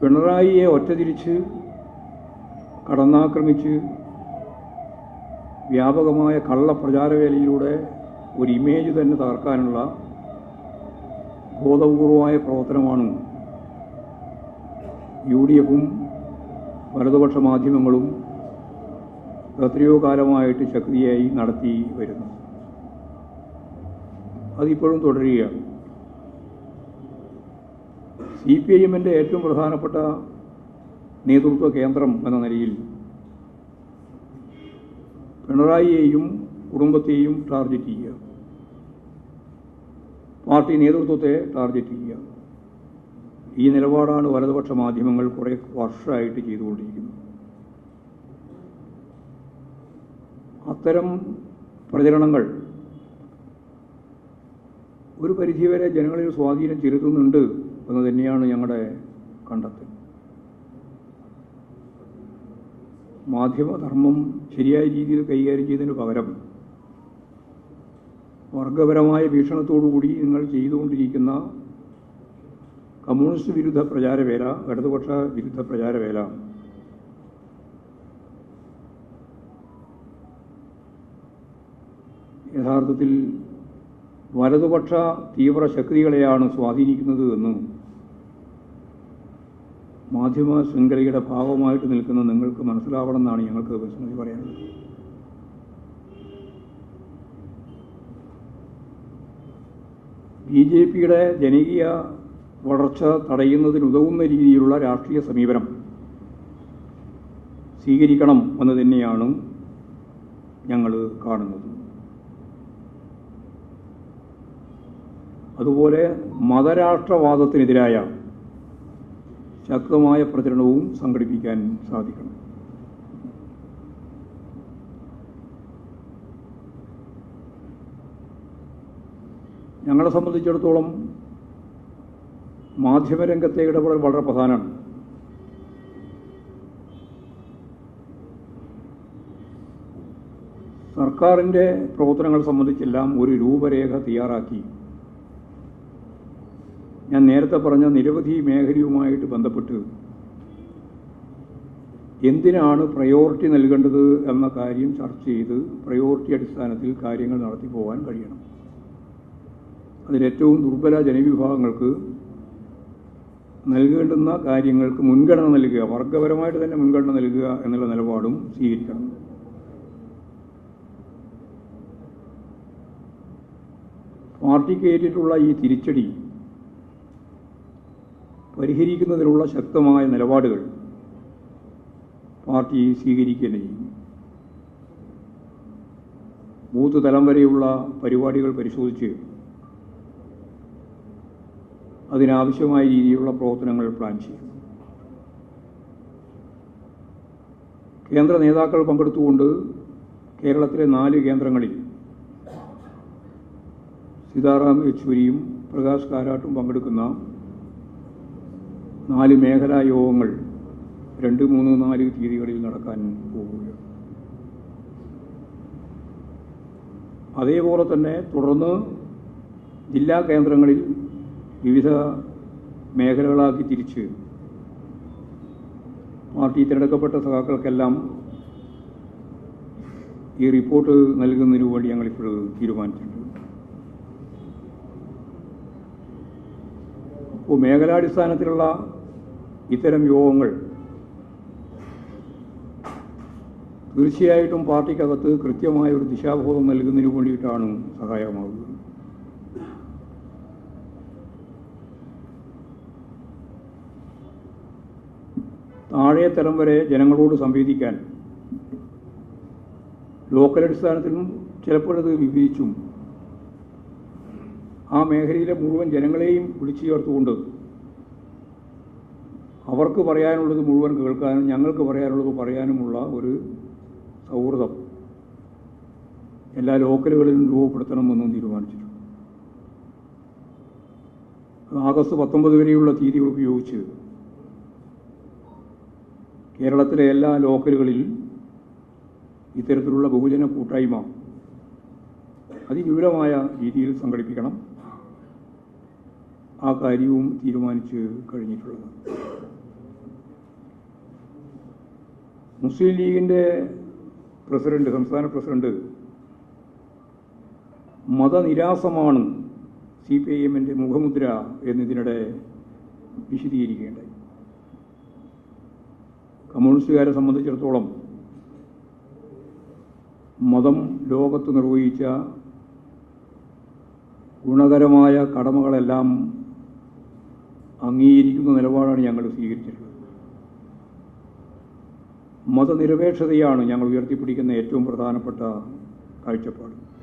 പിണറായിയെ ഒറ്റതിരിച്ച് കടന്നാക്രമിച്ച് വ്യാപകമായ കള്ളപ്രചാരവേലയിലൂടെ ഒരു ഇമേജ് തന്നെ തകർക്കാനുള്ള ബോധപൂർവമായ പ്രവർത്തനമാണ് യു ഡി എഫും വലതുപക്ഷ മാധ്യമങ്ങളും എത്രയോ കാലമായിട്ട് ശക്തിയായി നടത്തി വരുന്നു അതിപ്പോഴും തുടരുകയാണ്. സി പി ഐ എമ്മിന്റെ ഏറ്റവും പ്രധാനപ്പെട്ട നേതൃത്വ കേന്ദ്രം എന്ന നിലയിൽ പിണറായിയെയും കുടുംബത്തെയും ടാർഗറ്റ് ചെയ്യുക. പാർട്ടി നേതൃത്വത്തെ ടാർഗറ്റ് ചെയ്യുക. ഈ നിലപാടാണ് വലതുപക്ഷ മാധ്യമങ്ങൾ കുറേ വർഷമായിട്ട് ചെയ്തുകൊണ്ടിരിക്കുന്നത്. അത്തരം പ്രചരണങ്ങൾ ഒരു പരിധിവരെ ജനങ്ങളിൽ സ്വാധീനം ചെലുത്തുന്നുണ്ട് എന്ന് തന്നെയാണ് ഞങ്ങളുടെ കണ്ടെത്തൽ. മാധ്യമധർമ്മം ശരിയായ രീതിയിൽ കൈകാര്യം ചെയ്തതിന് പകരം വർഗപരമായ വീക്ഷണത്തോടുകൂടി നിങ്ങൾ ചെയ്തുകൊണ്ടിരിക്കുന്ന കമ്മ്യൂണിസ്റ്റ് വിരുദ്ധ പ്രചാരവേല ഇടതുപക്ഷ വിരുദ്ധ പ്രചാരവേല യഥാർത്ഥത്തിൽ വലതുപക്ഷ തീവ്ര ശക്തികളെയാണ് സ്വാധീനിക്കുന്നത് എന്ന് മാധ്യമ ശൃംഖലയുടെ ഭാഗമായിട്ട് നിൽക്കുന്ന നിങ്ങൾക്ക് മനസ്സിലാവണം എന്നാണ് ഞങ്ങൾക്ക് വിസ്മൃതി പറയാനുള്ളത്. ബി ജെ പിയുടെ ജനകീയ വളർച്ച തടയുന്നതിനുതകുന്ന രീതിയിലുള്ള രാഷ്ട്രീയ സമീപനം സ്വീകരിക്കണം എന്ന് തന്നെയാണ് ഞങ്ങൾ കാണുന്നത്. അതുപോലെ മതരാഷ്ട്രവാദത്തിനെതിരായ ശക്തമായ പ്രചരണവും സംഘടിപ്പിക്കാൻ സാധിക്കണം. ഞങ്ങളെ സംബന്ധിച്ചിടത്തോളം മാധ്യമരംഗത്തെ ഇടപെടൽ വളരെ പ്രധാനമാണ്. സർക്കാരിന്റെ പ്രവർത്തനങ്ങൾ സംബന്ധിച്ചെല്ലാം ഒരു രൂപരേഖ തയ്യാറാക്കി ഞാൻ നേരത്തെ പറഞ്ഞ നിരവധി മേഖലയുമായിട്ട് ബന്ധപ്പെട്ട് എന്തിനാണ് പ്രയോറിറ്റി നൽകേണ്ടത് എന്ന കാര്യം ചർച്ച ചെയ്ത് പ്രയോറിറ്റി അടിസ്ഥാനത്തിൽ കാര്യങ്ങൾ നടത്തി പോകാൻ കഴിയണം. അതിലേറ്റവും ദുർബല ജനവിഭാഗങ്ങൾക്ക് നൽകേണ്ടുന്ന കാര്യങ്ങൾക്ക് മുൻഗണന നൽകുക വർഗപരമായിട്ട് തന്നെ മുൻഗണന നൽകുക എന്നുള്ള നിലപാടും സ്വീകരിക്കണം. പാർട്ടിക്ക് ഏറ്റിട്ടുള്ള ഈ തിരിച്ചടി പരിഹരിക്കുന്നതിനുള്ള ശക്തമായ നിലപാടുകൾ പാർട്ടി സ്വീകരിക്കുകയും ചെയ്യും. ബൂത്ത് തലം വരെയുള്ള പരിപാടികൾ പരിശോധിച്ച് അതിനാവശ്യമായ രീതിയിലുള്ള പ്രവർത്തനങ്ങൾ പ്ലാൻ ചെയ്യും. കേന്ദ്ര നേതാക്കൾ പങ്കെടുത്തുകൊണ്ട് കേരളത്തിലെ നാല് കേന്ദ്രങ്ങളിൽ സീതാറാം യെച്ചൂരിയും പ്രകാശ് കാരാട്ടും പങ്കെടുക്കുന്ന നാല് മേഖലാ യോഗങ്ങൾ രണ്ട് മൂന്ന് നാല് തീയതികളിൽ നടക്കാൻ പോവുകയാണ്. അതേപോലെ തന്നെ തുടർന്ന് ജില്ലാ കേന്ദ്രങ്ങളിൽ വിവിധ മേഖലകളാക്കി തിരിച്ച് പാർട്ടി തിരഞ്ഞെടുക്കപ്പെട്ട സഖാക്കൾക്കെല്ലാം ഈ റിപ്പോർട്ട് നൽകുന്നതിന് വേണ്ടി ഞങ്ങളിപ്പോൾ തീരുമാനിച്ചിട്ടുണ്ട്. അപ്പോൾ മേഖലാടിസ്ഥാനത്തിലുള്ള ഇത്തരം യോഗങ്ങൾ തീർച്ചയായിട്ടും പാർട്ടിക്കകത്ത് കൃത്യമായ ഒരു ദിശാബോധം നൽകുന്നതിന് വേണ്ടിയിട്ടാണ് സഹായമാകുന്നത്. താഴെ തരം വരെ ജനങ്ങളോട് സംവേദിക്കാൻ ലോക്കൽ അടിസ്ഥാനത്തിലും ചിലപ്പോഴത് വിഭജിച്ചും ആ മേഖലയിലെ മുഴുവൻ ജനങ്ങളെയും വിളിച്ചു ചേർത്തുകൊണ്ട് അവർക്ക് പറയാനുള്ളത് മുഴുവൻ കേൾക്കാനും ഞങ്ങൾക്ക് പറയാനുള്ളത് പറയാനുമുള്ള ഒരു സൗഹൃദം എല്ലാ ലോക്കലുകളിലും രൂപപ്പെടുത്തണമെന്നും തീരുമാനിച്ചിട്ടുണ്ട്. ആഗസ്റ്റ് പത്തൊമ്പത് വരെയുള്ള തീയതികൾ ഉപയോഗിച്ച് കേരളത്തിലെ എല്ലാ ലോക്കലുകളിൽ ഇത്തരത്തിലുള്ള ബഹുജന കൂട്ടായ്മ അതിവിപുലമായ രീതിയിൽ സംഘടിപ്പിക്കണം. ആ കാര്യവും തീരുമാനിച്ച് കഴിഞ്ഞിട്ടുള്ളത്. മുസ്ലിം ലീഗിന്റെ പ്രസിഡന്റ് സംസ്ഥാന പ്രസിഡന്റ് മതനിരാസമാണ് സി പി ഐ എമ്മിന്റെ മുഖമുദ്ര എന്നതിനിടെ വിശദീകരിക്കുകയുണ്ടായി കമ്മ്യൂണിസ്റ്റുകാരെ സംബന്ധിച്ചിടത്തോളം മതം ലോകത്ത് നിർവഹിച്ച ഗുണകരമായ കടമകളെല്ലാം അംഗീകരിക്കുന്ന നിലപാടാണ് ഞങ്ങൾ സ്വീകരിച്ചിട്ടുള്ളത്. മതനിരപേക്ഷതയാണ് ഞങ്ങൾ ഉയർത്തിപ്പിടിക്കുന്ന ഏറ്റവും പ്രധാനപ്പെട്ട കാഴ്ചപ്പാട്.